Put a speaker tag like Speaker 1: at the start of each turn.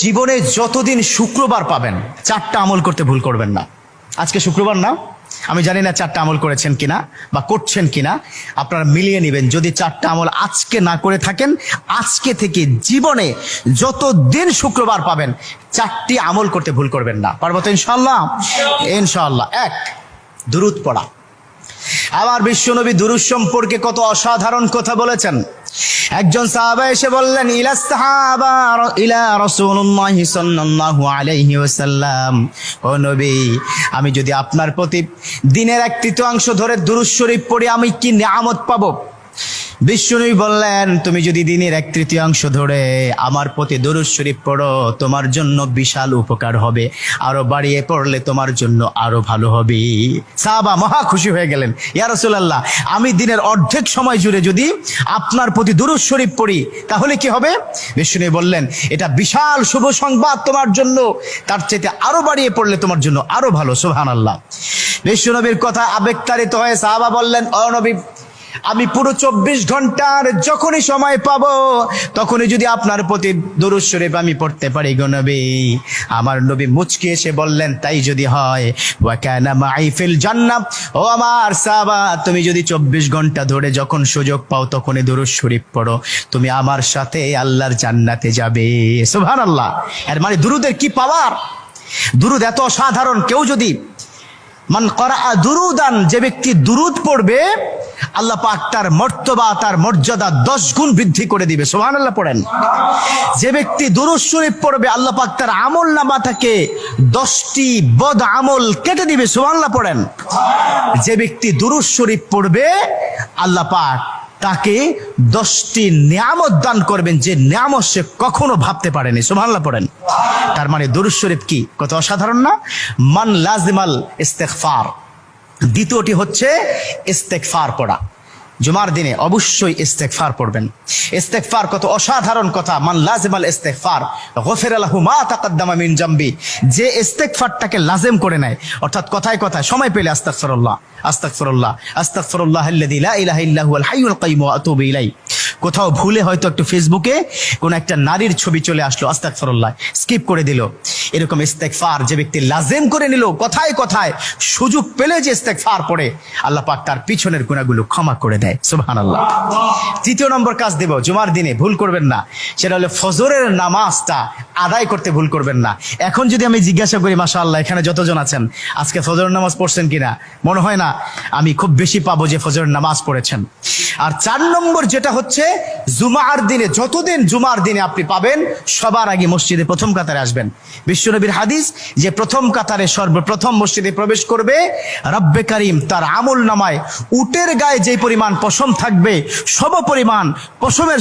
Speaker 1: জীবনে যতদিন শুক্রবার পাবেন, চারটা আমল করতে ভুল করবেন না। আজকে শুক্রবার না? আমি জানি না চারটা আমল করেছেন কিনা বা করছেন কিনা। আপনারা মিলিয়ে নেবেন, যদি চারটা আমল আজকে না করে থাকেন, আজকে থেকে জীবনে যত দিন শুক্রবার পাবেন, চারটি আমল করতে ভুল করবেন না। পারব ইনশাল্লাহ ইনশাল্লাহ এক, দুরুদ পড়া। আমার বিশ্বনবী দুরুস সম্পর্কে কত অসাধারণ কথা বলেছেন। একজন সাহাবা এসে বললেন, ইলা সাহাবা ইলা রাসূলুল্লাহ সাল্লাল্লাহু আলাইহি ওয়াসাল্লাম। ও নবী, আমি যদি আপনার প্রতি দিনের এক তৃতীয়াংশ ধরে দুরুস শরীফ পড়ি, আমি কি নিয়ামত পাবো? বিশ্বনবী বললেন, তুমি যদি দিনের এক তৃতীয়াংশ ধরে আমার প্রতি দরুদ শরীফ পড়ো, তোমার জন্য বিশাল উপকার হবে। আরও বাড়িয়ে পড়লে তোমার জন্য আরও ভালো হবে। সাহাবা মহা খুশি হয়ে গেলেন। ইয়া রাসূলুল্লাহ, আমি দিনের অর্ধেক সময় জুড়ে যদি আপনার প্রতি দরুদ শরীফ পড়ি, তাহলে কি হবে? বিশ্বনবী বললেন, এটা বিশাল শুভ সংবাদ তোমার জন্য। তার চাইতে আরও বাড়িয়ে পড়লে তোমার জন্য আরও ভালো, সুবহানাল্লাহ। বিশ্বনবীর কথা আবেগতাড়িত হয়ে সাহাবা বললেন, ও নবী আমি পুরো চব্বিশ ঘণ্টার যখনই সময় পাবো, তখনই যদি আপনার প্রতি দরুদ শরীফ আমি পড়তে পারি গো আমার নবী মুচকি এসে বললেন, তাই যদি হয় ওয়াকানা ও আমার সাহাবা, তুমি যদি চব্বিশ ঘণ্টা ধরে যখন সুযোগ পাও, তখনই দরুদ শরীফ পড়ো। তুমি আমার সাথে আল্লাহর জান্নাতে যাবে। সুবহানাল্লাহ। এর মানে দুরুদের কি পাওয়ার? দুরুদ এত সাধারণ কেউ যদি, মান করা দুরুদান, যে ব্যক্তি দুরুদ পড়বে আল্লাহ পাক তার মর্তবা, তার মর্যাদা দশ গুণ বৃদ্ধি করে দিবে। সোহান আল্লাহ পড়েন। যে ব্যক্তি দুরুদ শরীফ পড়বে, আল্লাহ পাক তার আমল নামা থেকে দশটি বদ আমল কেটে দিবে। সোহান পড়েন। যে ব্যক্তি দুরুদ শরীফ পড়বে, আল্লাহ পাক তাকে দশটি নিয়ামত দান করবেন যে নিয়ামত সে কখনো ভাবতে পারেনি। সুবহানাল্লাহ পড়েন। তার মানে দুরুদ শরীফ কি? কত অসাধারণ না? মান লাজিমাল ইস্তেগফার। দ্বিতীয়টি হচ্ছে ইস্তেগফার পড়া। জুমার দিনে অবশ্যই ইস্তেকফার পড়বেন। ইস্তেগফার কত অসাধারণ কথা। মান লাজিমাল ইস্তেগফার, গফির আলাহু মা তাকাদ্দামা মিন জাম্বি। যে ইস্তেগফারটাকে লাজেম করে নেয়, অর্থাৎ কথায় কথায় সময় পেলে আস্তাগফিরুল্লাহ আস্তাগফিরুল্লাহ আস্তাগফিরুল্লাহ আল্লাযী লা ইলাহা ইল্লা হুয়াল হাইয়ুল কাইয়্যুম ওয়া আতুবু ইলাইহি। কোথাও ভুলে হয়তো একটু ফেসবুকে কোন একটা নারীর ছবি চলে আসলো, আস্তাগফিরুল্লাহ স্কিপ করে দিল। এরকম ইস্তেগফার যে ব্যক্তি লাজেম করে নিল, কথায় কথায় সুযোগ পেলে যে ইস্তেগফার পড়ে, আল্লাহ পাক তার পিছনের গুণাগুলো ক্ষমা করে দেয়, সুবহানাল্লাহ। তৃতীয় নম্বর কাজ দেব, জুমার দিনে ভুল করবেন না, সেটা হলো ফজরের নামাজটা আদায় করতে ভুল করবেন না। এখন যদি আমি জিজ্ঞাসা করি, মাশাআল্লাহ, এখানে যতজন আছেন, আজকে ফজরের নামাজ পড়ছেন কিনা? মনে হয় না, আমি খুব বেশি পাবো যে ফজরের নামাজ পড়েছেন। আর চার নম্বর যেটা হচ্ছে, জুমার দিনে, যতদিন জুমার দিনে আপনি পাবেন, সবার আগে মসজিদে প্রথম কাতারে আসবেন। বিশ্বনবীর হাদিস যে প্রথম কাতারে সর্বপ্রথম মসজিদে প্রবেশ করবে, রব্বে করিম তার আমল নামায়, উটের গায়ে যে পরিমাণ পশম থাকবে, সব পরিমাণ পশমের